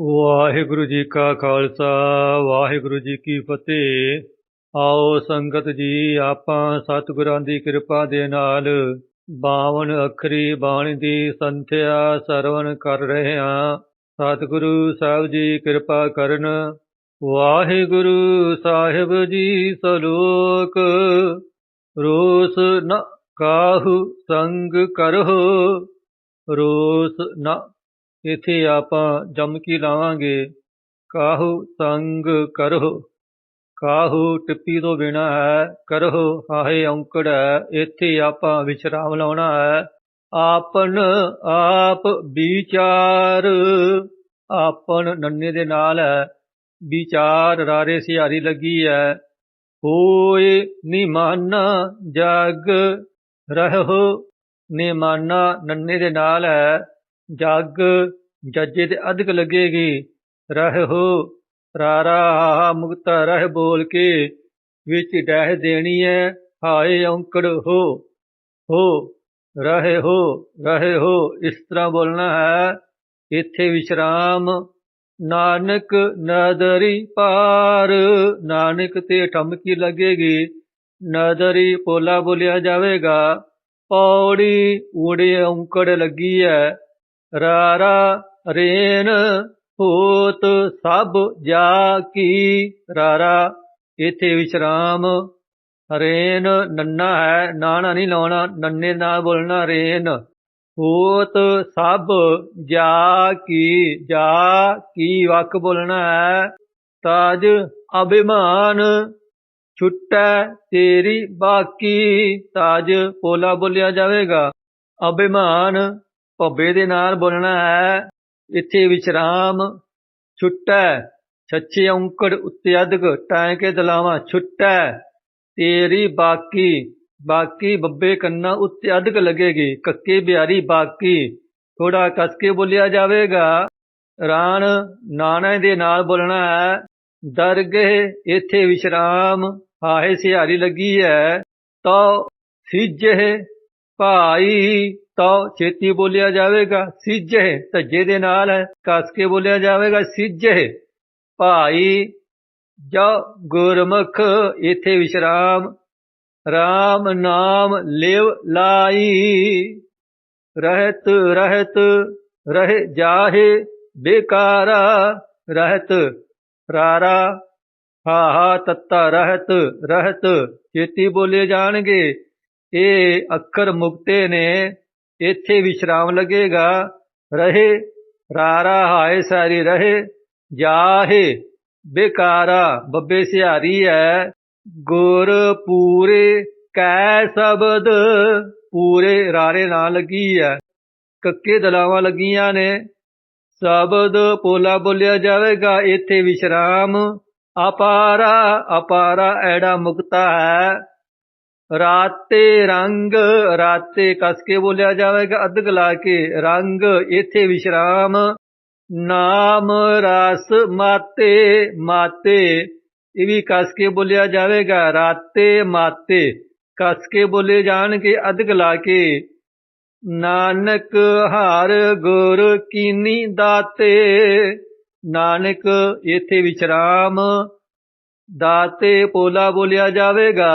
ਵਾਹਿਗੁਰੂ ਜੀ ਕਾ ਖਾਲਸਾ, ਵਾਹਿਗੁਰੂ ਜੀ ਕੀ ਫਤਿਹ। ਆਓ ਸੰਗਤ ਜੀ, ਆਪਾਂ ਸਤਿਗੁਰਾਂ ਦੀ ਕਿਰਪਾ ਦੇ ਨਾਲ 52 ਅੱਖਰੀ ਬਾਣੀ ਦੀ ਸੰਥਿਆ ਸਰਵਣ ਕਰ ਰਹੇ ਹਾਂ। ਸਤਿਗੁਰੂ ਸਾਹਿਬ ਜੀ, ਕਿਰਪਾ ਕਰਨ। ਵਾਹਿਗੁਰੂ ਸਾਹਿਬ ਜੀ, ਸਲੋਕ, ਰੋਸ ਨ ਕਾਹੂ ਸੰਗ ਕਰਹੁ, ਰੋਸ ਨ ਇੱਥੇ ਆਪਾਂ ਜਮਕੀ ਲਾਵਾਂਗੇ। ਕਾਹੂ ਸੰਗ ਕਰਹੁ, ਕਾਹੂ ਟਿੱਪੀ ਤੋਂ ਬਿਨਾ ਹੈ, ਕਰਹੁ ਹਾਹੇ ਔਂਕੜ ਹੈ, ਇੱਥੇ ਆਪਾਂ ਵਿਸ਼ਰਾਮ ਲਾਉਣਾ ਹੈ। ਆਪਨ ਆਪ ਵਿਚਾਰ, ਆਪਨ ਨੰਨੇ ਦੇ ਨਾਲ ਹੈ। ਵਿਚਾਰ ਰਾਰੇ ਸਿਹਾਰੀ ਲੱਗੀ ਹੈ। ਹੋਏ ਨਿਮਾਨਾ ਜਗ, ਰਹੋ ਨਿਮਾਨਾ ਨੰਨੇ ਦੇ ਨਾਲ ਹੈ। ਜੱਗ ਜੱਜੇ ਤੇ ਅਧਿਕ ਲੱਗੇਗੀ। ਰਹਿ ਹੋ, ਰਾਰਾ ਮੁਕਤ ਰਹਿ ਬੋਲ ਕੇ, ਵਿੱਚ ਡਹਿ ਦੇਣੀ ਹੈ ਹਾਏ ਔਂਕੜ, ਹੋ ਹੋ, ਰਹੇ ਹੋ ਰਹੇ ਹੋ, ਇਸ ਤਰ੍ਹਾਂ ਬੋਲਣਾ ਹੈ। ਇੱਥੇ ਵਿਸ਼ਰਾਮ, ਨਾਨਕ ਨਦਰੀ ਪਾਰ, ਨਾਨਕ ਤੇ ਠਮਕੀ ਲੱਗੇਗੀ। ਨਦਰੀ ਪੋਲਾ ਬੋਲਿਆ ਜਾਵੇਗਾ, ਪੌੜੀ, ਊੜੇ ਔਂਕੜ ਲੱਗੀ ਹੈ ਰਾਰਾ ਰੇਨ ਹੋਤ ਸਭ ਜਾ ਕੀ। ਰਾਰਾ, ਇਥੇ ਵਿਸ਼ਰਾਮ। ਰੇਨ ਨੰਨਾ ਹੈ, ਨਾਣਾ ਨਹੀਂ ਲਾਉਣਾ, ਨੰਨੇ ਨਾਲ ਬੋਲਣਾ ਰੇਨ। ਹੋਤ ਸਭ ਜਾ ਕੀ ਜਾ ਕੀ ਵਕ ਬੋਲਣਾ ਹੈ। ਤਾਜ ਅਭਿਮਾਨ ਛੁੱਟੈ ਤੇਰੀ ਬਾਕੀ। ਤਾਜ ਪੋਲਾ ਬੋਲਿਆ ਜਾਵੇਗਾ। ਅਭਿਮਾਨ ਭੱਬੇ ਦੇ ਨਾਲ ਬੋਲਣਾ ਹੈ, ਇੱਥੇ ਵਿਚਰਾਮ ਛੁੱਟੈ ਛੱਛੇ ਔਂਕੜ ਉੱਤੇ ਅਧਿਕ ਟਾਂ ਕੇ ਦਲਾਵਾਂ, ਛੁੱਟੈ, ਤੇਰੀ ਬਾਕੀ ਬਾਕੀ ਬੱਬੇ ਕੰਨਾ ਉੱਤੇ ਅਧਿਕ ਲੱਗੇਗੀ, ਕੱਕੇ ਬਿਹਾਰੀ ਬਾਕੀ ਥੋੜਾ ਕੱਸ ਕੇ ਬੋਲਿਆ ਜਾਵੇਗਾ। ਰਾਣ ਨਾਣੇ ਦੇ ਨਾਲ ਬੋਲਣਾ ਹੈ ਦਰਗਹ ਇੱਥੇ ਵਿਸ਼ਰਾਮ ਹਾਹੇ ਸਿਹਾਰੀ ਲੱਗੀ ਹੈ ਤੋ ਸਿਜੇ ਭਾਈ ਤਾਂ ਛੇਤੀ ਬੋਲਿਆ ਜਾਵੇਗਾ ਸਿੱਜੇ ਧੱਜੇ ਦੇ ਨਾਲ ਹੈ, ਕਸ ਕੇ ਬੋਲਿਆ ਜਾਵੇਗਾ ਸਿੱਜੇ ਭਾਈ, ਜੋ ਗੁਰਮੁਖ, ਇਥੇ ਵਿਸ਼ਰਾਮ। RAM ਨਾਮ ਲਿਵ ਲਾਈ। ਰਹਿਤ ਰਹਿਤ, ਰਹਿ ਜਾਹੇ, ਬੇਕਾਰਾ। ਰਹਿਤ, ਰਾਰਾ। ਹਾ ਹਾ ਤੱਤਾ, ਰਹਿਤ ਰਹਿਤ। ਛੇਤੀ ਬੋਲੇ ਜਾਣਗੇ। ਇਹ ਅੱਖਰ ਮੁਕਤੇ ਨੇ। ਇੱਥੇ ਵਿਸ਼ਰਾਮ ਲੱਗੇਗਾ। ਰਹੇ, ਰਾਰਾ ਹਾਏ ਸਾਰੀ ਰਹੇ, ਜਾਹੇ, ਬੇਕਾਰਾ, ਬੱਬੇ ਸਿਹਾਰੀ ਹੈ ਗੁਰ ਪੂਰੇ, ਕੈ ਸ਼ਬਦ, ਪੂਰੇ ਰਾਰੇ ਨਾਲ ਲੱਗੀ ਹੈ ਕੱਕੇ ਦਲਾਵਾਂ ਲੱਗੀਆਂ ਨੇ। ਸ਼ਬਦ ਪੋਲਾ ਬੋਲਿਆ ਜਾਵੇਗਾ, ਇੱਥੇ ਵਿਸ਼ਰਾਮ। ਅਪਾਰਾ ਅਪਾਰਾ ਐੜਾ ਮੁਕਤਾ ਹੈ। ਰਾਤੇ ਰੰਗ ਰਾਤੇ ਕਸ ਕੇ ਬੋਲਿਆ ਜਾਵੇਗਾ ਅਧਕ ਲਾ ਕੇ ਰੰਗ ਇਥੇ ਵਿਸ਼ਰਾਮ ਨਾਮ ਰਸ ਮਾਤੇ ਮਾਤੇ ਇਹ ਵੀ ਕਸ ਕੇ ਬੋਲਿਆ ਜਾਵੇਗਾ ਰਾਤੇ ਮਾਤੇ ਕਸ ਕੇ ਬੋਲੇ ਜਾਣਗੇ ਅਧਕ ਲਾ ਕੇ ਨਾਨਕ ਹਾਰ ਗੁਰ ਕੀਨੀ ਦਾਤੇ ਨਾਨਕ ਇਥੇ ਵਿਚਰਾਮ ਦਾਤੇ ਪੋਲਾ ਬੋਲਿਆ ਜਾਵੇਗਾ